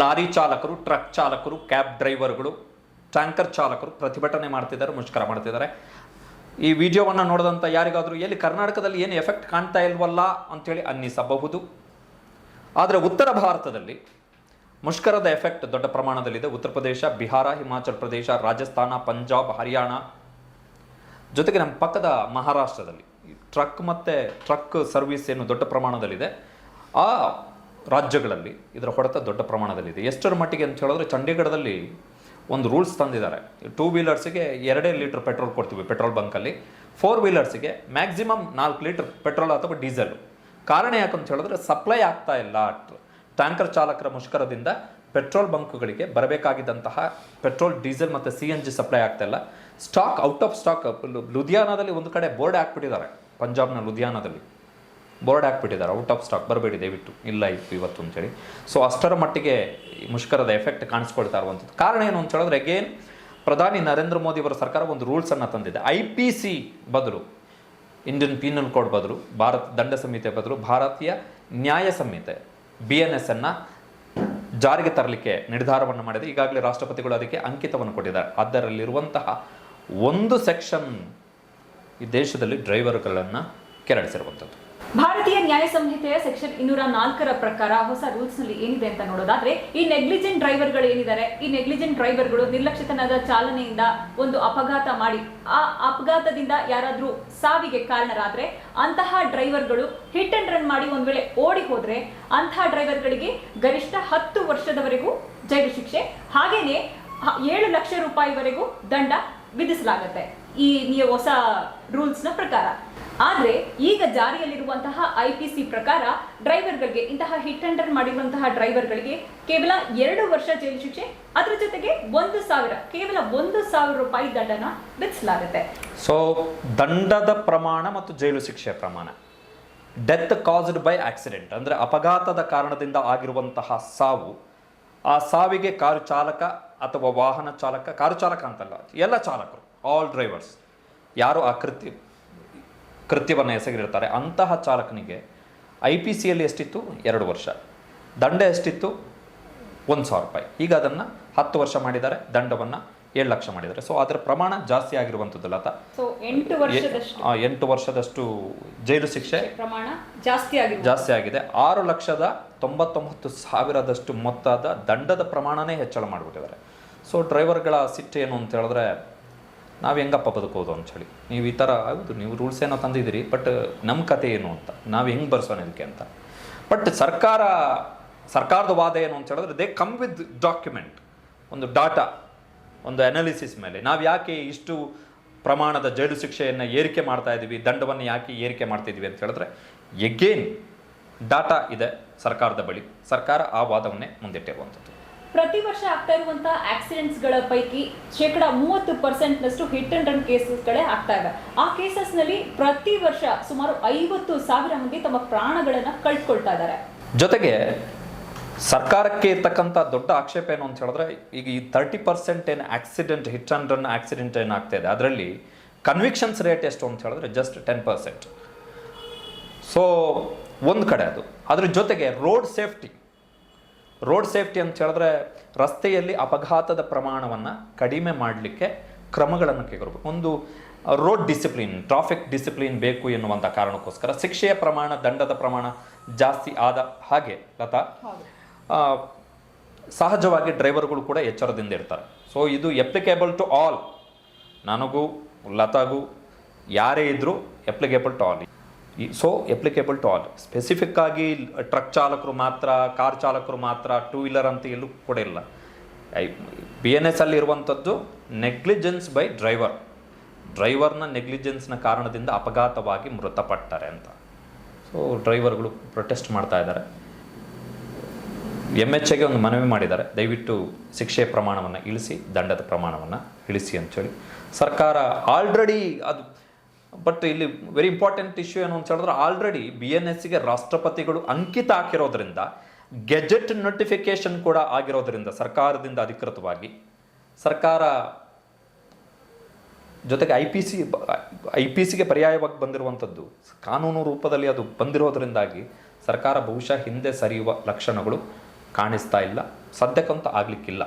Lorry ಚಾಲಕರು truck ಚಾಲಕರು cab ಡ್ರೈವರ್ಗಳು ಟ್ಯಾಂಕರ್ ಚಾಲಕರು ಪ್ರತಿಭಟನೆ ಮಾಡ್ತಿದ್ದಾರೆ, ಮುಷ್ಕರ ಮಾಡ್ತಿದ್ದಾರೆ. ಈ ವಿಡಿಯೋವನ್ನು ನೋಡಿದಂಥ ಯಾರಿಗಾದರೂ ಎಲ್ಲಿ ಕರ್ನಾಟಕದಲ್ಲಿ ಏನು ಎಫೆಕ್ಟ್ ಕಾಣ್ತಾ ಇಲ್ವಲ್ಲ ಅಂಥೇಳಿ ಅನ್ನಿಸಬಹುದು. ಆದರೆ ಉತ್ತರ ಭಾರತದಲ್ಲಿ ಮುಷ್ಕರದ ಎಫೆಕ್ಟ್ ದೊಡ್ಡ ಪ್ರಮಾಣದಲ್ಲಿದೆ. ಉತ್ತರ ಪ್ರದೇಶ, ಬಿಹಾರ, ಹಿಮಾಚಲ ಪ್ರದೇಶ, ರಾಜಸ್ಥಾನ, ಪಂಜಾಬ್, ಹರಿಯಾಣ. ಜೊತೆಗೆ ನಮ್ಮ ಪಕ್ಕದ ಮಹಾರಾಷ್ಟ್ರದಲ್ಲಿ ಟ್ರಕ್ ಮತ್ತು ಟ್ರಕ್ ಸರ್ವಿಸ್ ಏನು ದೊಡ್ಡ ಪ್ರಮಾಣದಲ್ಲಿದೆ. ಆ ರಾಜ್ಯಗಳಲ್ಲಿ ಇದರ ಹೊಡೆತ ದೊಡ್ಡ ಪ್ರಮಾಣದಲ್ಲಿದೆ. ಎಷ್ಟರ ಮಟ್ಟಿಗೆ ಅಂತ ಹೇಳಿದ್ರೆ ಚಂಡೀಗಢದಲ್ಲಿ ಒಂದು ರೂಲ್ಸ್ ತಂದಿದ್ದಾರೆ. ಟೂ ವೀಲರ್ಸಿಗೆ ಎರಡೇ ಲೀಟ್ರ್ ಪೆಟ್ರೋಲ್ ಕೊಡ್ತೀವಿ ಪೆಟ್ರೋಲ್ ಬಂಕಲ್ಲಿ. ಫೋರ್ ವೀಲರ್ಸಿಗೆ ಮ್ಯಾಕ್ಸಿಮಮ್ ನಾಲ್ಕು ಲೀಟ್ರ್ ಪೆಟ್ರೋಲ್ ಅಥವಾ ಡೀಸೆಲ್. ಕಾರಣ ಯಾಕಂತ ಹೇಳಿದ್ರೆ ಸಪ್ಲೈ ಆಗ್ತಾ ಇಲ್ಲ ಟ್ಯಾಂಕರ್ ಚಾಲಕರ ಮುಷ್ಕರದಿಂದ ಪೆಟ್ರೋಲ್ ಬಂಕ್ಗಳಿಗೆ ಬರಬೇಕಾಗಿದ್ದಂತಹ ಪೆಟ್ರೋಲ್, ಡೀಸೆಲ್ ಮತ್ತು ಸಿ ಎನ್ ಜಿ ಸಪ್ಲೈ ಆಗ್ತಾ ಇಲ್ಲ. ಸ್ಟಾಕ್ ಔಟ್ ಆಫ್ ಸ್ಟಾಕ್ ಲುಧಿಯಾನದಲ್ಲಿ ಒಂದು ಕಡೆ ಬೋರ್ಡ್ ಹಾಕ್ಬಿಟ್ಟಿದ್ದಾರೆ. ಪಂಜಾಬ್ನ ಲುಧಿಯಾನದಲ್ಲಿ. ಬೋರ್ಡ್ ಹಾಕ್ಬಿಟ್ಟಿದ್ದಾರೆ ಔಟ್ ಆಫ್ ಸ್ಟಾಕ್ ಬರಬೇಡಿ, ದಯವಿಟ್ಟು. ಇಲ್ಲ, ಇತ್ತು ಇವತ್ತು ಅಂತೇಳಿ ಸೊ ಅಷ್ಟರ ಮಟ್ಟಿಗೆ ಮುಷ್ಕರದ ಎಫೆಕ್ಟ್ ಕಾಣಿಸ್ಕೊಳ್ತಾ ಇರುವಂಥದ್ದು. ಕಾರಣ ಏನು ಅಂತ ಹೇಳಿದ್ರೆ ಅಗೇನ್ ಪ್ರಧಾನಿ ನರೇಂದ್ರ ಮೋದಿ ಅವರ ಸರ್ಕಾರ ಒಂದು ರೂಲ್ಸನ್ನು ತಂದಿದೆ. ಐ ಪಿ ಸಿ ಬದಲು ಇಂಡಿಯನ್ ಪೀನಲ್ ಕೋಡ್ ಬದಲು, ಭಾರತ ದಂಡ ಸಂಹಿತೆ ಬದಲು, ಭಾರತೀಯ ನ್ಯಾಯ ಸಂಹಿತೆ ಬಿ ಎನ್ ಎಸ್ ಅನ್ನು ಜಾರಿಗೆ ತರಲಿಕ್ಕೆ ನಿರ್ಧಾರವನ್ನು ಮಾಡಿದೆ. ಈಗಾಗಲೇ ರಾಷ್ಟ್ರಪತಿಗಳು ಅದಕ್ಕೆ ಅಂಕಿತವನ್ನು ಕೊಟ್ಟಿದ್ದಾರೆ. ಅದರಲ್ಲಿರುವಂತಹ ಒಂದು ಸೆಕ್ಷನ್ ಈ ದೇಶದಲ್ಲಿ ಡ್ರೈವರ್ಗಳನ್ನು ಕೆರಳಿಸಿರುವಂಥದ್ದು. ಭಾರತೀಯ ನ್ಯಾಯ ಸಂಹಿತೆಯ ಸೆಕ್ಷನ್ ಇನ್ನೂರ ನಾಲ್ಕರ ಪ್ರಕಾರ ಹೊಸ ರೂಲ್ಸ್ನಲ್ಲಿ ಏನಿದೆ ಅಂತ ನೋಡೋದಾದ್ರೆ, ಈ ನೆಗ್ಲಿಜೆಂಟ್ ಡ್ರೈವರ್ಗಳು ಏನಿದ್ದಾರೆ, ಈ ನೆಗ್ಲಿಜೆಂಟ್ ಡ್ರೈವರ್ಗಳು ನಿರ್ಲಕ್ಷ್ಯತನದ ಚಾಲನೆಯಿಂದ ಒಂದು ಅಪಘಾತ ಮಾಡಿ, ಆ ಅಪಘಾತದಿಂದ ಯಾರಾದ್ರೂ ಸಾವಿಗೆ ಕಾರಣರಾದ್ರೆ, ಅಂತಹ ಡ್ರೈವರ್ಗಳು ಹಿಟ್ ಅಂಡ್ ರನ್ ಮಾಡಿ ಒಂದ್ ವೇಳೆ ಓಡಿ ಹೋದ್ರೆ, ಅಂತಹ ಡ್ರೈವರ್ಗಳಿಗೆ ಗರಿಷ್ಠ ಹತ್ತು ವರ್ಷದವರೆಗೂ ಜೈಲು ಶಿಕ್ಷೆ, ಹಾಗೇನೆ ಏಳು ಲಕ್ಷ ರೂಪಾಯಿವರೆಗೂ ದಂಡ ವಿಧಿಸಲಾಗುತ್ತೆ. ಈ ಹೊಸ ರೂಲ್ಸ್ನ ಪ್ರಕಾರ. ಆದರೆ, ಈಗ ಜಾರಿಯಲ್ಲಿರುವಂತಹ ಐ ಪಿ ಸಿ ಪ್ರಕಾರ ಡ್ರೈವರ್ಗಳಿಗೆ ಇಂತಹ ಹಿಟ್ ಅಂಡರ್ ಮಾಡಿರುವಂತಹ ಡ್ರೈವರ್ಗಳಿಗೆ ಕೇವಲ ಎರಡು ವರ್ಷ ಜೈಲು ಶಿಕ್ಷೆ, ಅದರ ಜೊತೆಗೆ ಒಂದು ಸಾವಿರ, ಕೇವಲ ಒಂದು ಸಾವಿರ ರೂಪಾಯಿ ದಂಡನ ವಿಧಿಸಲಾಗುತ್ತೆ. ಸೊ ದಂಡದ ಪ್ರಮಾಣ ಮತ್ತು ಜೈಲು ಶಿಕ್ಷೆಯ ಪ್ರಮಾಣ. ಡೆತ್ ಕಾಸ್ಡ್ ಬೈ ಆಕ್ಸಿಡೆಂಟ್ ಅಂದರೆ ಅಪಘಾತದ ಕಾರಣದಿಂದ ಆಗಿರುವಂತಹ ಸಾವು, ಆ ಸಾವಿಗೆ ಕಾರು ಚಾಲಕ ಅಥವಾ ವಾಹನ ಚಾಲಕ, ಕಾರು ಚಾಲಕ ಅಂತಲ್ಲ, ಎಲ್ಲ ಚಾಲಕರು ಆಲ್ ಡ್ರೈವರ್ಸ್ ಯಾರು ಆ ಕೃತ್ಯ ಕೃತ್ಯವನ್ನು ಎಸಗಿರ್ತಾರೆ ಅಂತಹ ಚಾಲಕನಿಗೆ ಐ ಪಿ ಸಿಯಲ್ಲಿ ಎಷ್ಟಿತ್ತು? ಎರಡು ವರ್ಷ. ದಂಡ ಎಷ್ಟಿತ್ತು? ಒಂದು ಸಾವಿರ ರೂಪಾಯಿ. ಈಗ ಅದನ್ನು ಹತ್ತು ವರ್ಷ ಮಾಡಿದ್ದಾರೆ ದಂಡವನ್ನು ಏಳು ಲಕ್ಷ ಮಾಡಿದ್ದಾರೆ. ಸೊ ಅದರ ಪ್ರಮಾಣ ಜಾಸ್ತಿ ಆಗಿರುವಂಥದ್ದು ಲತಾ ಎಂಟು ವರ್ಷದಷ್ಟು. ಜೈಲು ಶಿಕ್ಷೆ ಪ್ರಮಾಣ ಜಾಸ್ತಿ ಆಗಿದೆ. ಜಾಸ್ತಿ ಆಗಿದೆ. ಆರು ಲಕ್ಷದ ತೊಂಬತ್ತೊಂಬತ್ತು ಸಾವಿರದಷ್ಟು ಮೊತ್ತದ ದಂಡದ ಪ್ರಮಾಣನೇ ಹೆಚ್ಚಳ ಮಾಡಿಬಿಟ್ಟಿದ್ದಾರೆ. ಸೊ ಡ್ರೈವರ್ಗಳ ಸಿಟ್ಟು ಏನು ಅಂತ ಹೇಳಿದ್ರೆ ನಾವು ಹೆಂಗಪ್ಪ ಬದುಕೋದು ಅಂಥೇಳಿ. ನೀವು ಈ ಥರ ಹೌದು ನೀವು ರೂಲ್ಸ್ ಏನೋ ತಂದಿದ್ದೀರಿ ಬಟ್ ನಮ್ಮ ಕತೆ ಏನು ಅಂತ, ನಾವು ಹೆಂಗೆ ಬರ್ಸೋಣ ಇದಕ್ಕೆ ಅಂತ. ಬಟ್ ಸರ್ಕಾರ, ಸರ್ಕಾರದ ವಾದ ಏನು ಅಂತ ಹೇಳಿದ್ರೆ ದೇ ಕಮ್ ವಿತ್ ಡಾಕ್ಯುಮೆಂಟ್ ಒಂದು ಡಾಟಾ ಒಂದು ಅನಾಲಿಸಿಸ್ ಮೇಲೆ. ನಾವು ಯಾಕೆ ಇಷ್ಟು ಪ್ರಮಾಣದ ಜೈಲು ಶಿಕ್ಷೆಯನ್ನು ಏರಿಕೆ ಮಾಡ್ತಾ ಇದ್ದೀವಿ ದಂಡವನ್ನು ಯಾಕೆ ಏರಿಕೆ ಮಾಡ್ತಾ ಇದ್ದೀವಿ ಅಂತ ಹೇಳಿದ್ರೆ ಎಗೇನ್ ಡಾಟಾ ಇದೆ ಸರ್ಕಾರದ ಬಳಿ. ಸರ್ಕಾರ ಆ ವಾದವನ್ನೇ ಮುಂದಿಟ್ಟಿರುವಂಥದ್ದು. ಪ್ರತಿ ವರ್ಷ ಆಗ್ತಾ ಇರುವಂತಹ ಆಕ್ಸಿಡೆಂಟ್ಸ್ಗಳ ಪೈಕಿ ಶೇಕಡ ಮೂವತ್ತು ಪರ್ಸೆಂಟ್ ನಷ್ಟು ಹಿಟ್ ಅಂಡ್ ರನ್ ಕೇಸಸ್ ಗಳೇ ಆಗ್ತಾ ಇದೆ ಆ ಕೇಸಸ್ನಲ್ಲಿ ಪ್ರತಿ ವರ್ಷ ಸುಮಾರು ಐವತ್ತು ಸಾವಿರ ಮಂದಿ ತಮ್ಮ ಪ್ರಾಣಗಳನ್ನ ಕಳ್ಕೊಳ್ತಾ ಇದ್ದಾರೆ. ಜೊತೆಗೆ ಸರ್ಕಾರಕ್ಕೆ ಇರ್ತಕ್ಕಂಥ ದೊಡ್ಡ ಆಕ್ಷೇಪ ಏನು ಅಂತ ಹೇಳಿದ್ರೆ, ಈಗ ಈ ತರ್ಟಿ ಪರ್ಸೆಂಟ್ ಏನು accident hit and run accident ಏನಾಗ್ತಾ ಇದೆ, ಅದರಲ್ಲಿ ಕನ್ವಿಕ್ಷನ್ಸ್ ರೇಟ್ ಎಷ್ಟು ಅಂತ ಹೇಳಿದ್ರೆ ಜಸ್ಟ್ ಟೆನ್ ಪರ್ಸೆಂಟ್ ಸೊ ಒಂದು ಕಡೆ ಅದು. ಅದ್ರ ಜೊತೆಗೆ ರೋಡ್ ಸೇಫ್ಟಿ ರೋಡ್ ಸೇಫ್ಟಿ ಅಂತ ಹೇಳಿದ್ರೆ ರಸ್ತೆಯಲ್ಲಿ ಅಪಘಾತದ ಪ್ರಮಾಣವನ್ನು ಕಡಿಮೆ ಮಾಡಲಿಕ್ಕೆ ಕ್ರಮಗಳನ್ನು ಕೈಗೊಳ್ಳಬೇಕು. ಒಂದು ರೋಡ್ ಡಿಸಿಪ್ಲಿನ್ ಟ್ರಾಫಿಕ್ ಡಿಸಿಪ್ಲಿನ್ ಬೇಕು ಎನ್ನುವಂಥ ಕಾರಣಕ್ಕೋಸ್ಕರ ಶಿಕ್ಷೆಯ ಪ್ರಮಾಣ, ದಂಡದ ಪ್ರಮಾಣ ಜಾಸ್ತಿ ಆದ ಹಾಗೆ, ಲತಾ ಸಹಜವಾಗಿ ಡ್ರೈವರ್ಗಳು ಕೂಡ ಎಚ್ಚರದಿಂದ ಇರ್ತಾರೆ. ಸೊ ಇದು ಎಪ್ಲಿಕೇಬಲ್ ಟು ಆಲ್ ನನಗೂ, ಲತಾಗೂ, ಯಾರೇ ಇದ್ದರೂ applicable to all so applicable to all specific ಆಗಿ ಟ್ರಕ್ ಚಾಲಕರು ಮಾತ್ರ ಕಾರ್ ಚಾಲಕರು ಮಾತ್ರ ಟೂ ವೀಲರ್ ಅಂತ ಎಲ್ಲೂ ಕೂಡ ಇಲ್ಲ. ಬಿ ಎನ್ ಎಸ್ ಅಲ್ಲಿ ಇರುವಂಥದ್ದು ನೆಗ್ಲಿಜೆನ್ಸ್ ಬೈ ಡ್ರೈವರ್ ಡ್ರೈವರ್ನ ನೆಗ್ಲಿಜೆನ್ಸ್ನ ಕಾರಣದಿಂದ ಅಪಘಾತವಾಗಿ ಮೃತಪಟ್ಟಾರೆ ಅಂತ. ಸೊ ಡ್ರೈವರ್ಗಳು ಪ್ರೊಟೆಸ್ಟ್ ಮಾಡ್ತಾ ಇದ್ದಾರೆ. ಎಂ ಎಚ್ ಎಗೆ ಒಂದು ಮನವಿ ಮಾಡಿದ್ದಾರೆ. ದಯವಿಟ್ಟು ಶಿಕ್ಷೆಯ ಪ್ರಮಾಣವನ್ನು ಇಳಿಸಿ, ದಂಡದ ಪ್ರಮಾಣವನ್ನು ಇಳಿಸಿ ಅಂಥೇಳಿ ಸರ್ಕಾರ ಆಲ್ರೆಡಿ ಅದು ಬಟ್ ಇಲ್ಲಿ ವೆರಿ ಇಂಪಾರ್ಟೆಂಟ್ ಇಶ್ಯೂ ಏನು ಅಂತ ಹೇಳಿದ್ರೆ ಆಲ್ರೆಡಿ ಬಿ ಎನ್ ಎಸ್ಸಿಗೆ ರಾಷ್ಟ್ರಪತಿಗಳು ಅಂಕಿತ ಹಾಕಿರೋದ್ರಿಂದ ಗೆಜೆಟ್ ನೋಟಿಫಿಕೇಶನ್ ಕೂಡ ಆಗಿರೋದ್ರಿಂದ, ಸರ್ಕಾರದಿಂದ ಅಧಿಕೃತವಾಗಿ, ಸರ್ಕಾರ ಜೊತೆಗೆ I P C I P ಸಿಗೆ ಪರ್ಯಾಯವಾಗಿ ಬಂದಿರುವಂಥದ್ದು, ಕಾನೂನು ರೂಪದಲ್ಲಿ ಅದು ಬಂದಿರೋದ್ರಿಂದಾಗಿ ಸರ್ಕಾರ ಬಹುಶಃ ಹಿಂದೆ ಸರಿಯುವ ಲಕ್ಷಣಗಳು ಕಾಣಿಸ್ತಾ ಇಲ್ಲ, ಸದ್ಯಕ್ಕಂತೂ ಆಗಲಿಕ್ಕಿಲ್ಲ.